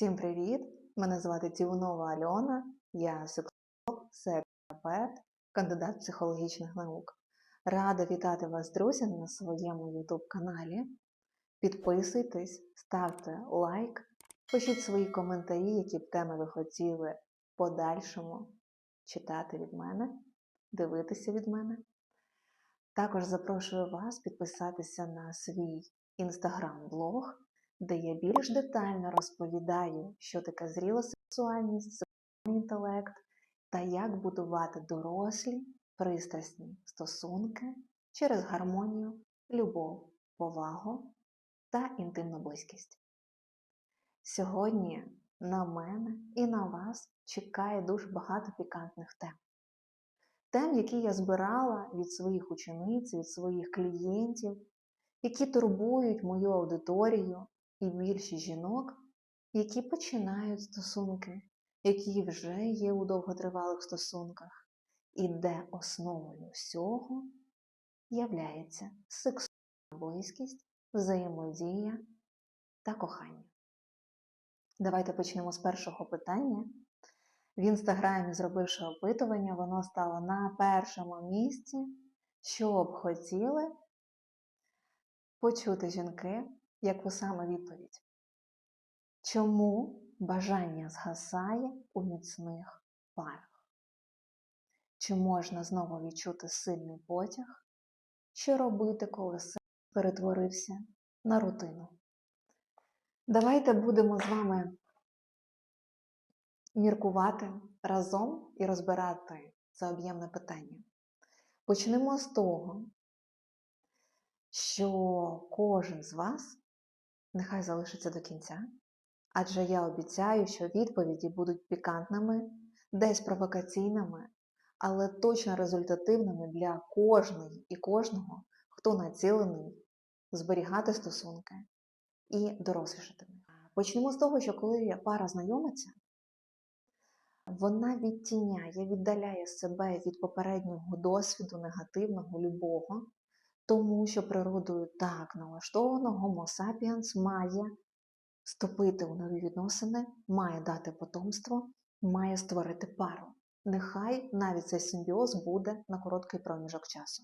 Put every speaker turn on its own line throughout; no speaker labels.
Всім привіт! Мене звати Тіунова Альона, я сексолог, секс-терапевт, кандидат психологічних наук. Рада вітати вас, друзі, на своєму YouTube каналі. Підписуйтесь, ставте лайк, пишіть свої коментарі, які б теми ви хотіли в подальшому читати від мене, дивитися від мене. Також запрошую вас підписатися на свій інстаграм-блог, де я більш детально розповідаю, що таке зріла сексуальність, сексуальний інтелект та як будувати дорослі, пристрасні стосунки через гармонію, любов, повагу та інтимну близькість. Сьогодні на мене і на вас чекає дуже багато пікантних тем. Тем, які я збирала від своїх учениць, від своїх клієнтів, які турбують мою аудиторію і більшість жінок, які починають стосунки, які вже є у довготривалих стосунках, і де основою всього являється сексуальна близькість, взаємодія та кохання. Давайте почнемо з першого питання. В інстаграмі, зробивши опитування, воно стало на першому місці, що б хотіли почути жінки, яку саме відповідь. Чому бажання згасає у міцних парах? Чи можна знову відчути сильний потяг? Що робити, коли секс перетворився на рутину? Давайте будемо з вами міркувати разом і розбирати це об'ємне питання. Почнемо з того, що кожен з вас нехай залишиться до кінця, адже я обіцяю, що відповіді будуть пікантними, десь провокаційними, але точно результативними для кожної і кожного, хто націлений зберігати стосунки і дорослішати. Почнемо з того, що коли пара знайомиться, вона відтіняє, віддаляє себе від попереднього досвіду негативного, любого, тому що природою так налаштовано Homo sapiens має вступити у нові відносини, має дати потомство, має створити пару. Нехай навіть цей симбіоз буде на короткий проміжок часу.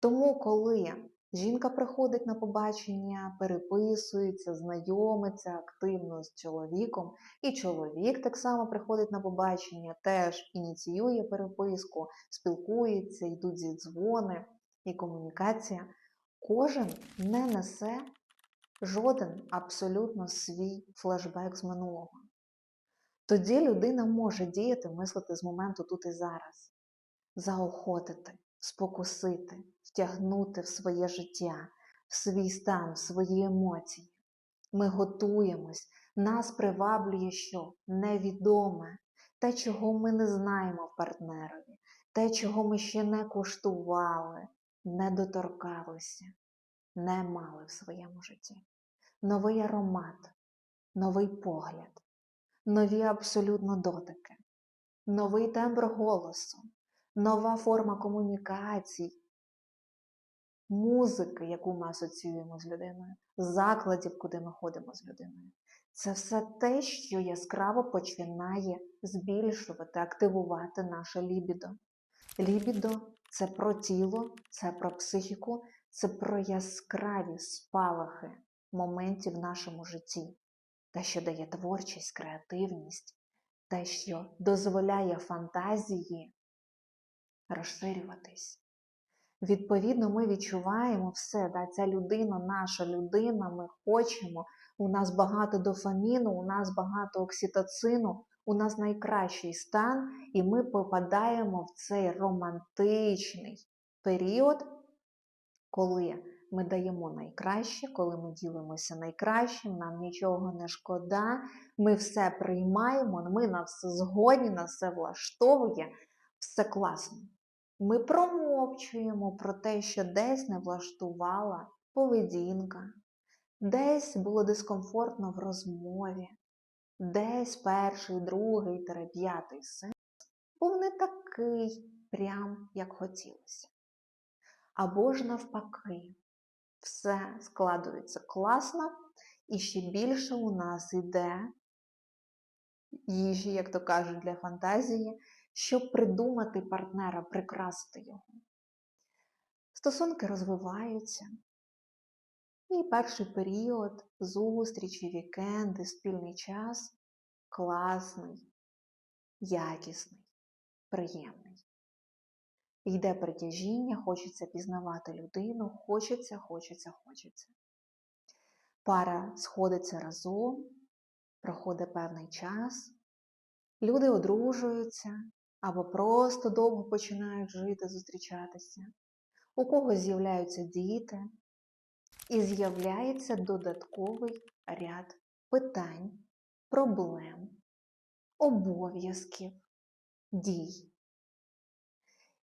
Тому, коли жінка приходить на побачення, переписується, знайомиться активно з чоловіком, і чоловік так само приходить на побачення, теж ініціює переписку, спілкується, йдуть зі дзвони і комунікація, кожен не несе жоден абсолютно свій флешбек з минулого. Тоді людина може діяти, мислити з моменту тут і зараз, заохотити, спокусити, втягнути в своє життя, в свій стан, в свої емоції. Ми готуємось, нас приваблює що невідоме, те, чого ми не знаємо в партнерові, те, чого ми ще не куштували, не доторкалися, не мали в своєму житті. Новий аромат, новий погляд, нові абсолютно дотики, новий тембр голосу, нова форма комунікацій, музики, яку ми асоціюємо з людиною, закладів, куди ми ходимо з людиною. Це все те, що яскраво починає збільшувати, активувати наше лібідо. Лібідо це про тіло, це про психіку, це про яскраві спалахи моментів в нашому житті, те, що дає творчість, креативність, те, що дозволяє фантазії розширюватись. Відповідно, ми відчуваємо все, да, ця людина, наша людина, ми хочемо, у нас багато дофаміну, у нас багато окситоцину, у нас найкращий стан, і ми попадаємо в цей романтичний період, коли ми даємо найкраще, коли ми ділимося найкращим, нам нічого не шкода, ми все приймаємо, ми на все згодні, на все влаштовує, все класно. Ми промовчуємо про те, що десь не влаштувала поведінка, десь було дискомфортно в розмові, десь перший, другий, п'ятий секс був не такий, прям як хотілося. Або ж навпаки, все складується класно, і ще більше у нас йде їжі, як то кажуть, для фантазії, щоб придумати партнера, прикрасити його. Стосунки розвиваються. І перший період, зустрічі, вікенди, спільний час класний, якісний, приємний. Йде притяжіння, хочеться пізнавати людину, хочеться, хочеться, хочеться. Пара сходиться разом, проходить певний час, люди одружуються або просто довго починають жити, зустрічатися. У когось з'являються діти, і з'являється додатковий ряд питань, проблем, обов'язків, дій.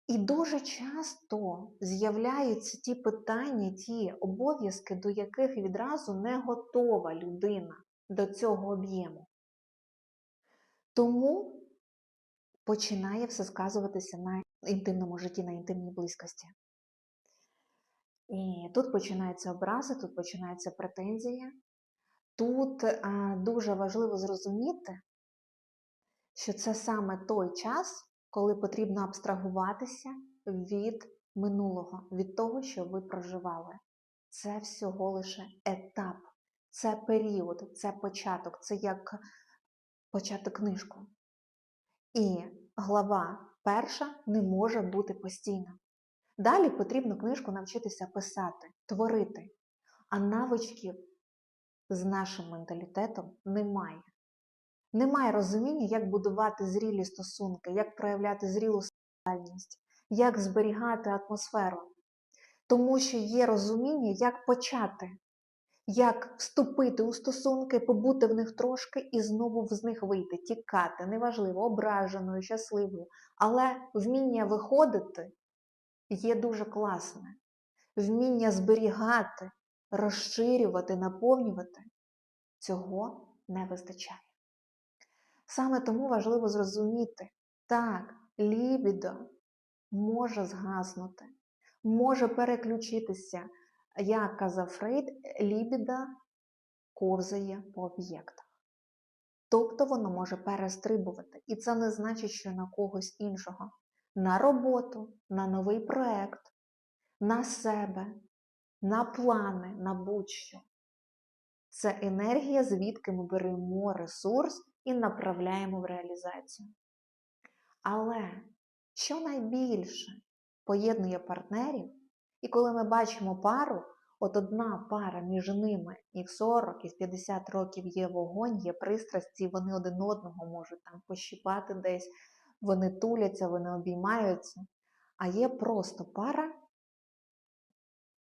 І дуже часто з'являються ті питання, ті обов'язки, до яких відразу не готова людина до цього об'єму. Тому починає все сказуватися на інтимному житті, на інтимній близькості. І тут починаються образи, тут починаються претензії. Тут а, дуже важливо зрозуміти, що це саме той час, коли потрібно абстрагуватися від минулого, від того, що ви проживали. Це всього лише етап, це період, це початок, це як почати книжку. І глава перша не може бути постійна. Далі потрібно книжку навчитися писати, творити, а навичків з нашим менталітетом немає. Немає розуміння, як будувати зрілі стосунки, як проявляти зрілу сексуальність, як зберігати атмосферу. Тому що є розуміння, як почати, як вступити у стосунки, побути в них трошки і знову з них вийти, тікати, неважливо, ображеною, щасливою. Але вміння виходити є дуже класне. Вміння зберігати, розширювати, наповнювати цього не вистачає. Саме тому важливо зрозуміти, так, лібідо може згаснути, може переключитися. Як казав Фрейд, лібіда ковзає по об'єктах. Тобто воно може перестрибувати. І це не значить, що на когось іншого. На роботу, на новий проект, на себе, на плани, на будь-що. Це енергія, звідки ми беремо ресурс і направляємо в реалізацію. Але що найбільше поєднує партнерів, і коли ми бачимо пару, от одна пара між ними і в 40, і в 50 років є вогонь, є пристрасті, вони один одного можуть там пощіпати десь, вони туляться, вони обіймаються. А є просто пара,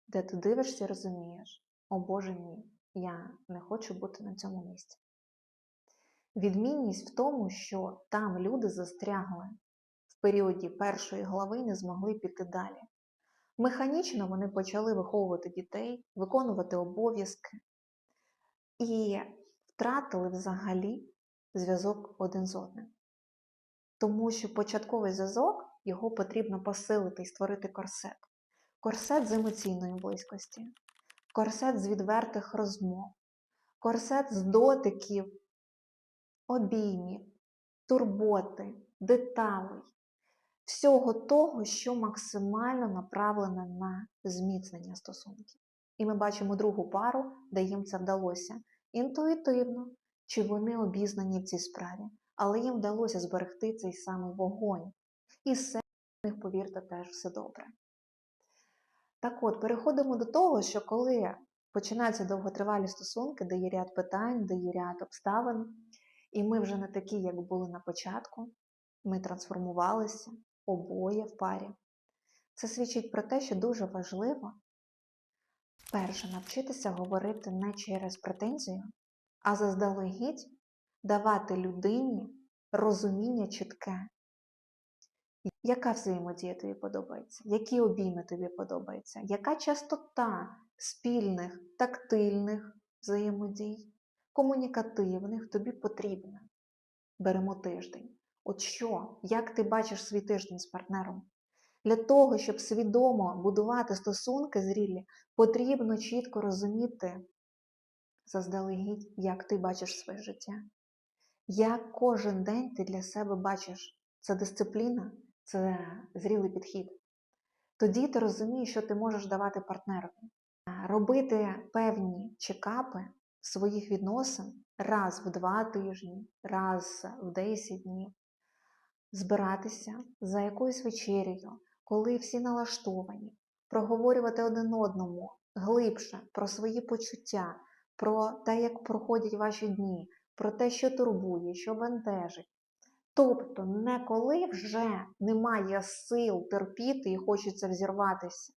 де ти дивишся і розумієш, о Боже ні, я не хочу бути на цьому місці. Відмінність в тому, що там люди застрягли в періоді першої глави і не змогли піти далі. Механічно вони почали виховувати дітей, виконувати обов'язки і втратили взагалі зв'язок один з одним. Тому що початковий зв'язок його потрібно посилити і створити корсет. Корсет з емоційної близькості, корсет з відвертих розмов, корсет з дотиків, обіймів, турботи, деталей, всього того, що максимально направлене на зміцнення стосунків. І ми бачимо другу пару, де їм це вдалося. Інтуїтивно, чи вони обізнані в цій справі, але їм вдалося зберегти цей самий вогонь. І все в них, повірте, теж все добре. Так от, переходимо до того, що коли починаються довготривалі стосунки, де є ряд питань, де є ряд обставин, і ми вже не такі, як були на початку, ми трансформувалися обоє в парі. Це свідчить про те, що дуже важливо перше навчитися говорити не через претензію, а заздалегідь давати людині розуміння чітке, яка взаємодія тобі подобається, які обійми тобі подобаються, яка частота спільних, тактильних взаємодій, комунікативних тобі потрібна. Беремо тиждень. От що, як ти бачиш свій тиждень з партнером? Для того, щоб свідомо будувати стосунки зрілі, потрібно чітко розуміти заздалегідь, як ти бачиш своє життя. Як кожен день ти для себе бачиш, це дисципліна, це зрілий підхід. Тоді ти розумієш, що ти можеш давати партнерові. Робити певні чекапи своїх відносин раз в два тижні, раз в 10 днів, збиратися за якоюсь вечерею, коли всі налаштовані, проговорювати один одному глибше про свої почуття, про те, як проходять ваші дні, про те, що турбує, що бентежить. Тобто, не коли вже немає сил терпіти і хочеться взірватися,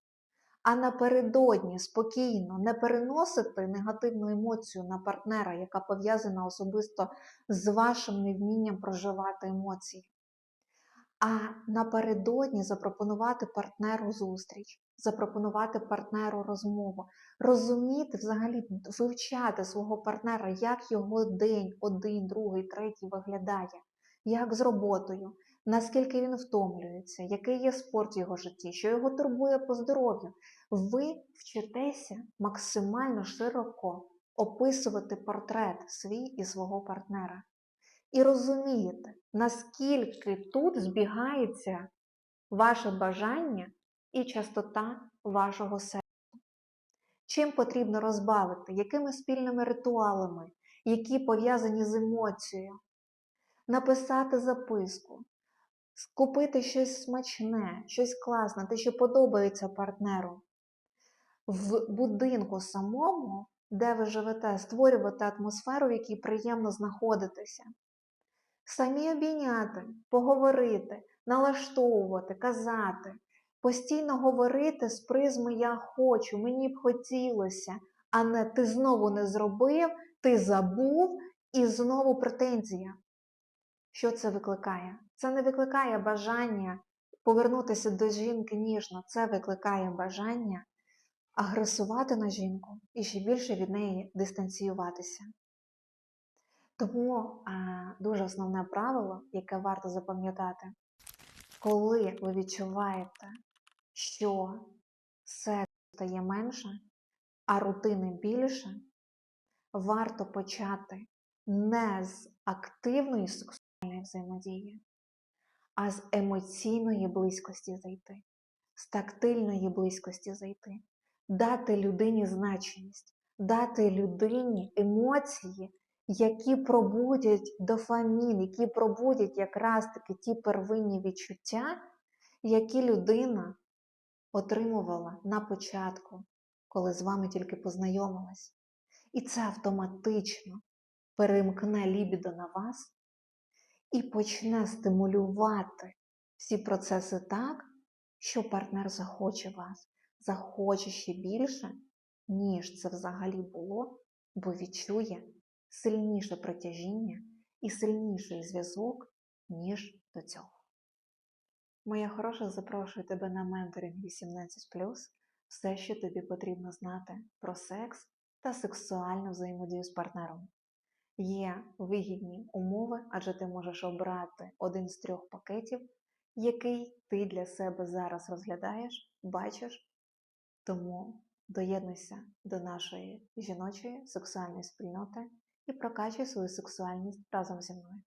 а напередодні спокійно не переносити негативну емоцію на партнера, яка пов'язана особисто з вашим невмінням проживати емоції. А напередодні запропонувати партнеру зустріч, запропонувати партнеру розмову, розуміти, взагалі вивчати свого партнера, як його день, один, другий, третій виглядає, як з роботою, наскільки він втомлюється, який є спорт в його житті, що його турбує по здоров'ю. Ви вчитеся максимально широко описувати портрет свій і свого партнера. І розумієте, наскільки тут збігається ваше бажання і частота вашого серця. Чим потрібно розбавити, якими спільними ритуалами, які пов'язані з емоцією, написати записку, купити щось смачне, щось класне, те, що подобається партнеру. В будинку самому, де ви живете, створювати атмосферу, в якій приємно знаходитися. Самі обійняти, поговорити, налаштовувати, казати, постійно говорити з призми Я хочу, мені б хотілося, а не ти знову не зробив, ти забув і знову претензія. Що це викликає? Це не викликає бажання повернутися до жінки ніжно, це викликає бажання агресувати на жінку і ще більше від неї дистанціюватися. Тому а, дуже основне правило, яке варто запам'ятати, коли ви відчуваєте, що секс стає менше, а рутини більше, варто почати не з активної сексуальної взаємодії, а з емоційної близькості зайти, з тактильної близькості зайти, дати людині значимість, дати людині емоції які пробудять дофамін, які пробудять якраз таки ті первинні відчуття, які людина отримувала на початку, коли з вами тільки познайомилась. І це автоматично перемкне лібідо на вас і почне стимулювати всі процеси так, що партнер захоче вас, захоче ще більше, ніж це взагалі було, бо відчує сильніше притяжіння і сильніший зв'язок, ніж до цього. Моя хороша запрошую тебе на менторинг 18 все, що тобі потрібно знати про секс та сексуальну взаємодію з партнером. Є вигідні умови, адже ти можеш обрати один з трьох пакетів, який ти для себе зараз розглядаєш, бачиш. Тому доєднуйся до нашої жіночої сексуальної спільноти і прокачуй свою сексуальність разом зі мною.